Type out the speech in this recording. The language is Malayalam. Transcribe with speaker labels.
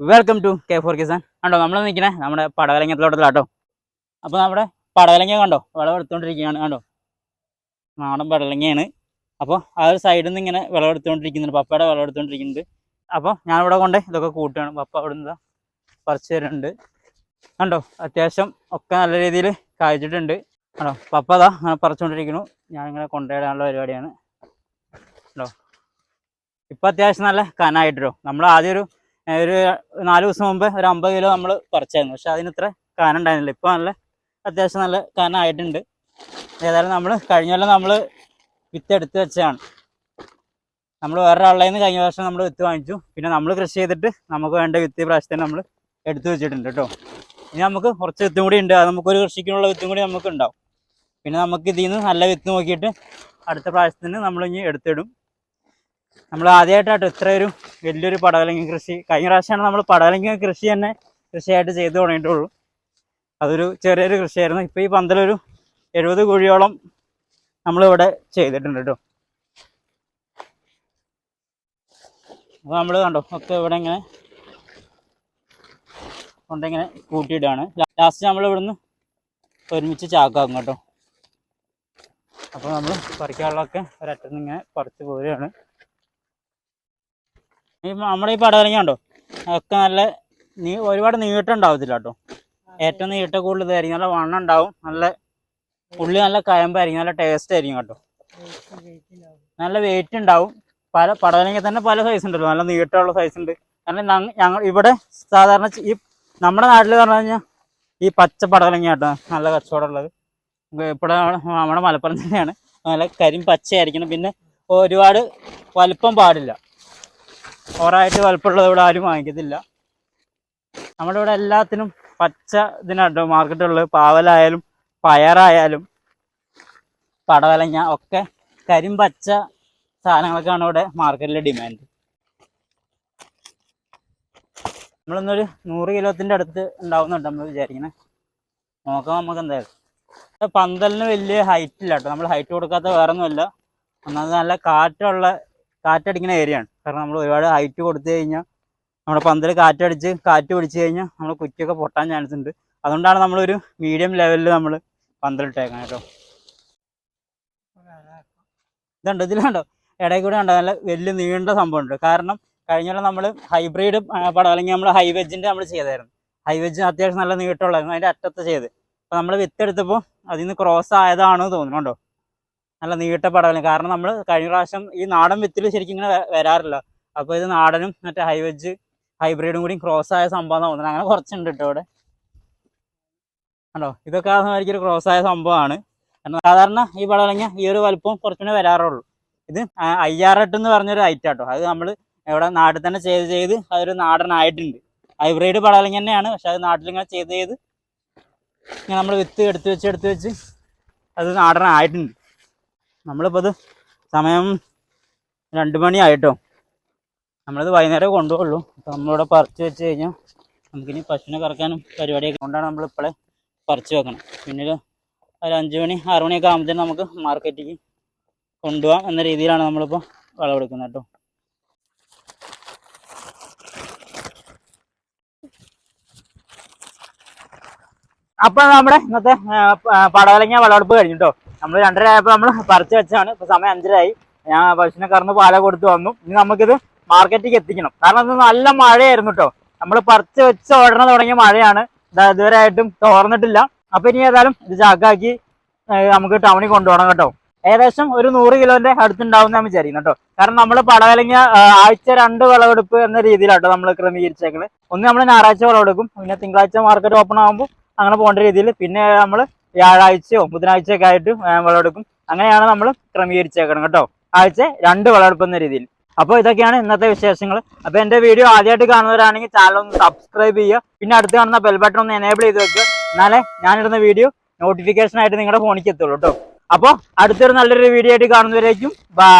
Speaker 1: Welcome to K for Kisan കണ്ടോ നമ്മൾ നിൽക്കണേ നമ്മുടെ പടവലങ്ങത്തോട്ടത്തിലാട്ടോ അപ്പോൾ നമ്മുടെ പടവലങ്ങ കണ്ടോ വിളവെടുത്തുകൊണ്ടിരിക്കുകയാണ് കണ്ടോ? നാടൻ പടവലങ്ങയാണ്. അപ്പോൾ ആ ഒരു സൈഡിൽ നിന്ന് ഇങ്ങനെ വിളവെടുത്തുകൊണ്ടിരിക്കുന്നുണ്ട് പപ്പയുടെ വിളവെടുത്തുകൊണ്ടിരിക്കുന്നുണ്ട് അപ്പോൾ ഞാനിവിടെ കൊണ്ട് ഇതൊക്കെ കൂട്ടുകയാണ്. പപ്പ അവിടെ നിന്ന് തരുന്നുണ്ട്. കണ്ടോ അത്യാവശ്യം ഒക്കെ നല്ല രീതിയിൽ കായ്ച്ചിട്ടുണ്ട്. കണ്ടോ പപ്പ അതാ അങ്ങനെ പറിച്ചുകൊണ്ടിരിക്കുന്നു ഞാനിങ്ങനെ കൊണ്ടുപോയിടാനുള്ള പരിപാടിയാണ്. കണ്ടോ? ഇപ്പം അത്യാവശ്യം നല്ല കനായിട്ടോ. നമ്മൾ ആദ്യം ഒരു ഒരു നാല് ദിവസം മുമ്പ് ഒരു അമ്പത് കിലോ നമ്മൾ പറിച്ചായിരുന്നു. പക്ഷെ അതിന് ഇത്ര കാനം ഉണ്ടായിരുന്നില്ല. ഇപ്പം നല്ല അത്യാവശ്യം നല്ല കാനം ആയിട്ടുണ്ട്. ഏതായാലും നമ്മൾ കഴിഞ്ഞ കൊല്ലം നമ്മൾ വിത്ത് എടുത്ത് വെച്ചതാണ്. നമ്മൾ വേറൊരാളുടെ നിന്ന് കഴിഞ്ഞ വർഷം നമ്മൾ വിത്ത് വാങ്ങിച്ചു. പിന്നെ നമ്മൾ കൃഷി ചെയ്തിട്ട് നമുക്ക് വേണ്ട വിത്ത് പ്രാവശ്യത്തിന് നമ്മൾ എടുത്തു വെച്ചിട്ടുണ്ട് കേട്ടോ. ഇനി നമുക്ക് കുറച്ച് വിത്തും കൂടി ഉണ്ട്. അത് നമുക്കൊരു കൃഷിക്കുള്ള വിത്തും കൂടി നമുക്ക് ഉണ്ടാവും പിന്നെ നമുക്ക് ഇതിൽ നിന്ന് നല്ല വിത്ത് നോക്കിയിട്ട് അടുത്ത പ്രാവശ്യത്തിന് നമ്മൾ ഇനി എടുത്തിടും. നമ്മൾ ആദ്യമായിട്ടാട്ടോ ഇത്ര ഒരു വലിയൊരു പടവലങ്ങ കൃഷി. കഴിഞ്ഞ പ്രാവശ്യമാണ് നമ്മൾ പടവലങ്ങ കൃഷി തന്നെ കൃഷിയായിട്ട് ചെയ്തു തുടങ്ങിയിട്ടുള്ളൂ. അതൊരു ചെറിയൊരു കൃഷിയായിരുന്നു. ഇപ്പോൾ ഈ പന്തലൊരു എഴുപത് കുഴിയോളം നമ്മളിവിടെ ചെയ്തിട്ടുണ്ട് കേട്ടോ. അപ്പോൾ നമ്മൾ കണ്ടോ ഒക്കെ ഇവിടെ ഇങ്ങനെ കൊണ്ടിങ്ങനെ കൂട്ടിയിടുകയാണ്. ലാസ്റ്റ് നമ്മൾ ഇവിടുന്ന് ഒരുമിച്ച് ചാക്കാക്കും കേട്ടോ. അപ്പോൾ നമ്മൾ പറിക്കാനുള്ളതൊക്കെ ഒരറ്റത്ത് ഇങ്ങനെ പറിച്ച് പോരുകയാണ്. നമ്മുടെ ഈ പടവലങ്ങ ഉണ്ടോ ഒക്കെ നല്ല നീ ഒരുപാട് നീട്ടം ഉണ്ടാവത്തില്ല കേട്ടോ. ഏറ്റവും നീട്ട കൂടുതൽ ഇതായിരിക്കും. നല്ല വണ്ണം ഉണ്ടാവും നല്ല ഉള്ളി നല്ല കയമ്പായിരിക്കും. നല്ല ടേസ്റ്റ് ആയിരിക്കും കേട്ടോ. നല്ല വെയിറ്റ് ഉണ്ടാവും. പല പടവലങ്ങ തന്നെ പല സൈസ് ഉണ്ടല്ലോ. നല്ല നീട്ടമുള്ള സൈസ് ഉണ്ട്. കാരണം ഞങ്ങ ഞങ്ങൾ ഇവിടെ സാധാരണ ഈ നമ്മുടെ നാട്ടിൽ പറഞ്ഞു കഴിഞ്ഞാൽ ഈ പച്ച പടവലങ്ങ കേട്ടോ നല്ല കച്ചവടം ഉള്ളത് ഇവിടെ നമ്മുടെ മലപ്പുറം തന്നെയാണ് നല്ല കരിം പച്ചയായിരിക്കണം. പിന്നെ ഒരുപാട് വലിപ്പം പാടില്ല. ഓവറായിട്ട് വലുപ്പമുള്ളത് ഇവിടെ ആരും വാങ്ങിക്കത്തില്ല. നമ്മുടെ ഇവിടെ എല്ലാത്തിനും പച്ച ഇതിനാട്ടോ മാർക്കറ്റുള്ളത്. പാവലായാലും പയറായാലും പടവലങ്ങ ഒക്കെ കരിമ്പച്ച പച്ച സാധനങ്ങളൊക്കെയാണ് ഇവിടെ മാർക്കറ്റിലെ ഡിമാൻഡ് നമ്മളിന്നൊരു നൂറ് കിലോത്തിന്റെ അടുത്ത് ഉണ്ടാവുന്നുണ്ട് നമ്മൾ വിചാരിക്കുന്നത് നോക്കാം നമുക്ക് എന്തായാലും. പന്തലിന് വലിയ ഹൈറ്റ് ഇല്ല കേട്ടോ. നമ്മൾ ഹൈറ്റ് കൊടുക്കാത്ത വേറെ ഒന്നുമില്ല ഒന്നാമത് നല്ല കാറ്റുള്ള കാറ്റടിക്കുന്ന ഏരിയയാണ് കാരണം നമ്മൾ ഒരുപാട് ഹൈറ്റ് കൊടുത്തു കഴിഞ്ഞാൽ നമ്മുടെ പന്തൽ കാറ്റടിച്ച് കാറ്റ് പിടിച്ചു കഴിഞ്ഞാൽ നമ്മൾ കുറ്റിയൊക്കെ പൊട്ടാൻ ചാൻസ് ഉണ്ട്. അതുകൊണ്ടാണ് നമ്മളൊരു മീഡിയം ലെവലിൽ നമ്മൾ പന്തലിട്ടേക്കാൻ കേട്ടോ. ഇതുണ്ട് ഇതിലുണ്ടോ ഇടയിൽ കൂടെ ഉണ്ടോ നല്ല വലിയ നീണ്ട സംഭവം ഉണ്ട് കാരണം കഴിഞ്ഞ നമ്മൾ ഹൈബ്രിഡ് പടം അല്ലെങ്കിൽ നമ്മൾ ഹൈ വെജിന്റെ നമ്മൾ ചെയ്തായിരുന്നു. ഹൈ വെജ് അത്യാവശ്യം നല്ല നീട്ടമുള്ളതായിരുന്നു അതിന്റെ അറ്റത്ത് ചെയ്ത്. അപ്പോൾ നമ്മൾ വിത്തെടുത്തപ്പോൾ അതിൽ നിന്ന് ക്രോസ് ആയതാണെന്ന് തോന്നുന്നുണ്ടോ നല്ല നീട്ട പടവലം. കാരണം നമ്മൾ കഴിഞ്ഞ പ്രാവശ്യം ഈ നാടൻ വിത്തിൽ ശരിക്കും ഇങ്ങനെ വരാറില്ല. അപ്പോൾ ഇത് നാടനും മറ്റേ ഹൈവെജ് ഹൈബ്രിഡും കൂടി ക്രോസ് ആയ സംഭവം തോന്നുന്നത് അങ്ങനെ കുറച്ചുണ്ട് കേട്ടോ ഇവിടെ. കണ്ടോ? ഇതൊക്കെ ആയിരിക്കും ക്രോസ് ആയ സംഭവമാണ്. സാധാരണ ഈ പടവലങ്ങ ഈ ഒരു വലുപ്പം കുറച്ചുകൂടെ വരാറുള്ളൂ. ഇത് അയ്യാറെട്ട് എന്ന് പറഞ്ഞൊരു ഐറ്റം കേട്ടോ അത് നമ്മൾ ഇവിടെ നാട്ടിൽ തന്നെ ചെയ്ത് ചെയ്ത് അതൊരു നാടനായിട്ടുണ്ട്. ഹൈബ്രിഡ് പടവലങ്ങ തന്നെയാണ്. പക്ഷെ അത് നാട്ടിലിങ്ങനെ ചെയ്ത് ചെയ്ത് ഇങ്ങനെ നമ്മൾ വിത്ത് എടുത്ത് വെച്ച് എടുത്ത് വെച്ച് അത് നാടനായിട്ടുണ്ട്. നമ്മളിപ്പോൾ ഇത് സമയം രണ്ട് മണിയായിട്ടോ. നമ്മളത് വൈകുന്നേരം കൊണ്ടുപോകുള്ളൂ അപ്പോൾ നമ്മളിവിടെ പറിച്ച് വെച്ച് കഴിഞ്ഞാൽ നമുക്കിനി പശുവിനെ കറക്കാനും പരിപാടിയൊക്കെ കൊണ്ടാണ് നമ്മളിപ്പോഴേ പറിച്ച് വെക്കണം. പിന്നീട് ഒരു അഞ്ച് മണി ആറ് മണിയൊക്കെ ആകുമ്പോഴത്തേനും നമുക്ക് മാർക്കറ്റിലേക്ക് കൊണ്ടുപോകാം എന്ന രീതിയിലാണ് നമ്മളിപ്പോൾ വിളവെടുക്കുന്നത് കേട്ടോ. അപ്പൊ നമ്മുടെ ഇന്നത്തെ പടവലങ്ങ വിളവെടുപ്പ് കഴിഞ്ഞു കേട്ടോ നമ്മൾ രണ്ടര നമ്മൾ പറിച്ച് വെച്ചാണ്. ഇപ്പൊ സമയം അഞ്ചരയായി ഞാൻ പശുവിനെ കറന്ന് പാല കൊടുത്തു വന്നു. ഇനി നമുക്കിത് മാർക്കറ്റിലേക്ക് എത്തിക്കണം. കാരണം അത് നല്ല മഴയായിരുന്നു കേട്ടോ നമ്മൾ പറിച്ച് വെച്ച് ഓടണം തുടങ്ങിയ മഴയാണ്. ഇതുവരെ ആയിട്ടും തോർന്നിട്ടില്ല. അപ്പൊ ഇനി ഏതായാലും ഇത് ചാക്കാക്കി നമുക്ക് ടൗണിൽ കൊണ്ടുപോകണം കേട്ടോ. ഏകദേശം ഒരു നൂറ് കിലോന്റെ അടുത്തുണ്ടാവും ഞാൻ വിചാരിക്കുന്നു കേട്ടോ കാരണം നമ്മൾ പടവലങ്ങ ആഴ്ച രണ്ട് വിളവെടുപ്പ് എന്ന രീതിയിലാട്ടോ നമ്മൾ ക്രമീകരിച്ചേക്കുന്നത് ഒന്ന് നമ്മൾ ഞായറാഴ്ച വിളവെടുക്കും. പിന്നെ തിങ്കളാഴ്ച മാർക്കറ്റ് ഓപ്പൺ ആകുമ്പോൾ അങ്ങനെ പോകേണ്ട രീതിയിൽ പിന്നെ നമ്മൾ വ്യാഴാഴ്ചയോ ബുധനാഴ്ചയൊക്കെ ആയിട്ട് വിളവെടുക്കും. അങ്ങനെയാണ് നമ്മൾ ക്രമീകരിച്ചേക്കണം കേട്ടോ. ആഴ്ച രണ്ട് വിളവെടുപ്പെന്ന രീതിയിൽ. അപ്പോൾ ഇതൊക്കെയാണ് ഇന്നത്തെ വിശേഷങ്ങൾ. അപ്പോൾ എന്റെ വീഡിയോ ആദ്യമായിട്ട് കാണുന്നവരാണെങ്കിൽ ചാനൽ ഒന്ന് സബ്സ്ക്രൈബ് ചെയ്യുക. പിന്നെ അടുത്ത് കാണുന്ന ബെൽ ബട്ടൺ ഒന്ന് എനേബിൾ ചെയ്ത് വെക്കുക. എന്നാലേ ഞാനിടുന്ന വീഡിയോ നോട്ടിഫിക്കേഷൻ ആയിട്ട് നിങ്ങളുടെ ഫോണിലേക്ക് എത്തുള്ളൂ കേട്ടോ. അപ്പോൾ അടുത്തൊരു നല്ലൊരു വീഡിയോ ആയിട്ട് കാണുന്നവരേക്കും ബൈ